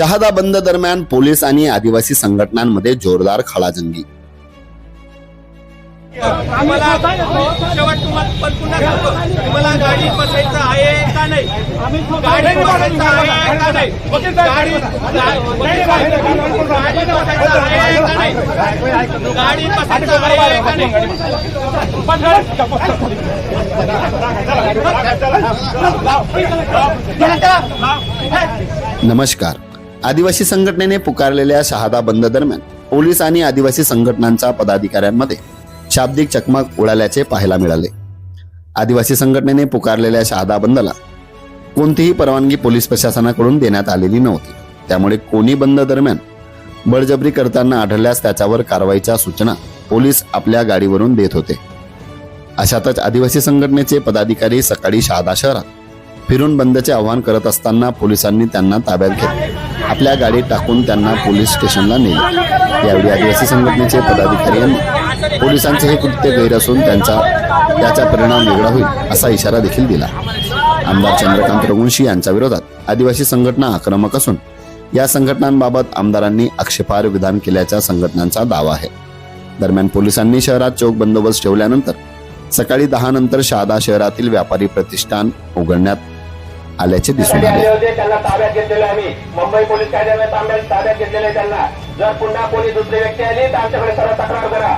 शहादा बंद दरम्यान पोलीस आणि आदिवासी संघटनांमध्ये जोरदार खळाजंगी. आम्हाला शेवट तुम्हाला पण पुन्हा सांगतो तुम्हाला गाडी बसायचं आहे का नाही? गाडी बसायचं आहे का नाही? गाडी गाडी बसायचं आहे का नाही? गाडी बसायचं आहे का नाही? नमस्कार. आदिवासी संघटनेने पुकारलेल्या शहादा बंद दरम्यान पोलीस आणि आदिवासी संघटनांच्या पदाधिकाऱ्यांमध्ये शाब्दिक चकमक उडाल्याचे पाहायला मिळाले. आदिवासी संघटनेने पुकारलेल्या शहादा बंदला कोणतीही परवानगी पोलीस प्रशासनाकडून देण्यात आलेली नव्हती. त्यामुळे कोणी बंद दरम्यान बळजबरी करताना आढळल्यास त्याच्यावर कारवाईच्या सूचना पोलीस आपल्या गाडीवरून देत होते. अशातच आदिवासी संघटनेचे पदाधिकारी सकाळी शहादा शहरात फिरून बंदचे आवाहन करत असताना पोलिसांनी त्यांना ताब्यात घेतले. आपल्या गाडीत टाकून त्यांना पोलीस स्टेशनला नेले. यावेळी आदिवासी संघटनेचे पदाधिकारी यांनी पोलिसांचे हे कृत्य गैर असून त्यांचा त्याचा परिणाम वेगळा होईल असा इशारा देखील दिला. आमदार चंद्रकांत रघुवंशी यांच्या विरोधात आदिवासी संघटना आक्रमक असून या संघटनांबाबत आमदारांनी आक्षेपार्ह विधान केल्याच्या संघटनांचा दावा आहे. दरम्यान पोलिसांनी शहरात चोख बंदोबस्त ठेवल्यानंतर सकाळी दहा नंतर शहादा शहरातील व्यापारी प्रतिष्ठान उघडण्यात आल्याचे दिसून आले. होते त्यांना ताब्यात घेतलेले आम्ही मुंबई पोलीस कायद्याने ताब्यात ताब्यात घेतलेले आहे त्यांना. जर पुन्हा कोणी दुसरी व्यक्ती आली तर आमच्याकडे सर्व तक्रार करा.